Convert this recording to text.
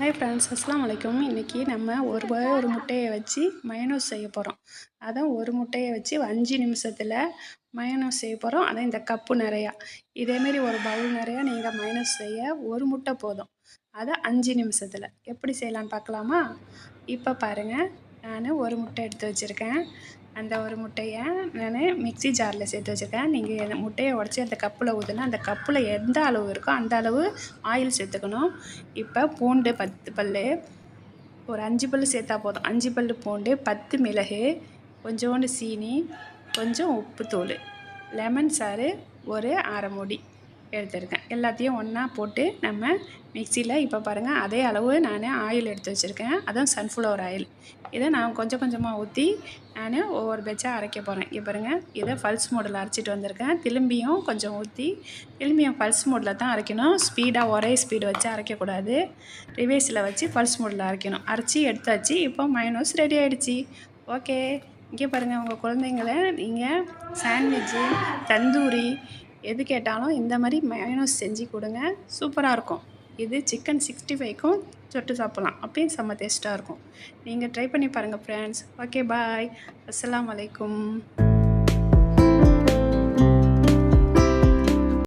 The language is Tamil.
ஹாய் ஃப்ரெண்ட்ஸ் அஸ்லாம் வலைக்கம் இன்றைக்கி நம்ம ஒரு ரூபாய் ஒரு முட்டையை வச்சு மயனோஸ் செய்ய போகிறோம் அதான் ஒரு முட்டையை வச்சு அஞ்சு நிமிஷத்தில் மயனோஸ் செய்ய போகிறோம் அதான் இந்த கப்பு நிறையா. இதேமாரி ஒரு பவுல் நிறையா நீங்கள் மயனோஸ் செய்ய ஒரு முட்டை போதும். அதை அஞ்சு நிமிஷத்தில். எப்படி செய்யலான்னு பார்க்கலாமா? இப்போ பாருங்கள் நான் ஒரு முட்டை எடுத்து வச்சுருக்கேன். அந்த ஒரு முட்டையை நான் மிக்ஸி ஜாரில் சேர்த்து வச்சுருக்கேன். நீங்கள் அந்த முட்டையை உடச்சி அந்த கப்பில் ஊற்றுனா அந்த கப்பில் எந்த அளவு இருக்கோ அந்த அளவு ஆயில் சேர்த்துக்கணும். இப்போ பூண்டு பத்து பல் ஒரு அஞ்சு பல் சேர்த்தா போதும். அஞ்சு பல் பூண்டு பத்து மிளகு கொஞ்சோண்டு சீனி கொஞ்சம் உப்புத்தூள் லெமன் சாறு ஒரு அரை மூடி. எடுத்துருக்கேன். எல்லாத்தையும் ஒன்றா போட்டு நம்ம மிக்சியில் இப்போ பாருங்கள் அதே அளவு நான் ஆயில் எடுத்து வச்சுருக்கேன். அதுவும் சன்ஃப்ளவர் ஆயில் இதை நான் கொஞ்சம் கொஞ்சமாக ஊற்றி நான் ஒவ்வொரு பேட்சாக அரைக்க போகிறேன் இங்கே பாருங்கள் இதை பல்ஸ் மோடில் அரைச்சிட்டு வந்திருக்கேன். திரும்பியும் கொஞ்சம் ஊற்றி திரும்பியும் பல்ஸ் மோடில் தான் அரைக்கணும். ஸ்பீடாக ஒரே ஸ்பீடு வச்சு அரைக்கக்கூடாது ரிவேஸில் வச்சு பல்ஸ் மோடில் அரைக்கணும். அரைச்சி எடுத்தாச்சு இப்போ மைனோஸ் ரெடி ஆகிடுச்சி ஓகே இங்கே பாருங்கள் உங்கள் குழந்தைங்கள நீங்கள் சாண்ட்விட்சு தந்தூரி எது கேட்டாலும் இந்த மாதிரி மயோனஸ் செஞ்சு கொடுங்க. சூப்பராக இருக்கும். இது சிக்கன் சிக்ஸ்டி ஃபைவ்க்கும் சொட்டு சாப்பிட்லாம். அப்பயும் செம்ம டேஸ்ட்டாக இருக்கும். நீங்கள் ட்ரை பண்ணி பாருங்கள் ஃப்ரெண்ட்ஸ் ஓகே பாய் அஸ்லாம் வலைக்கும்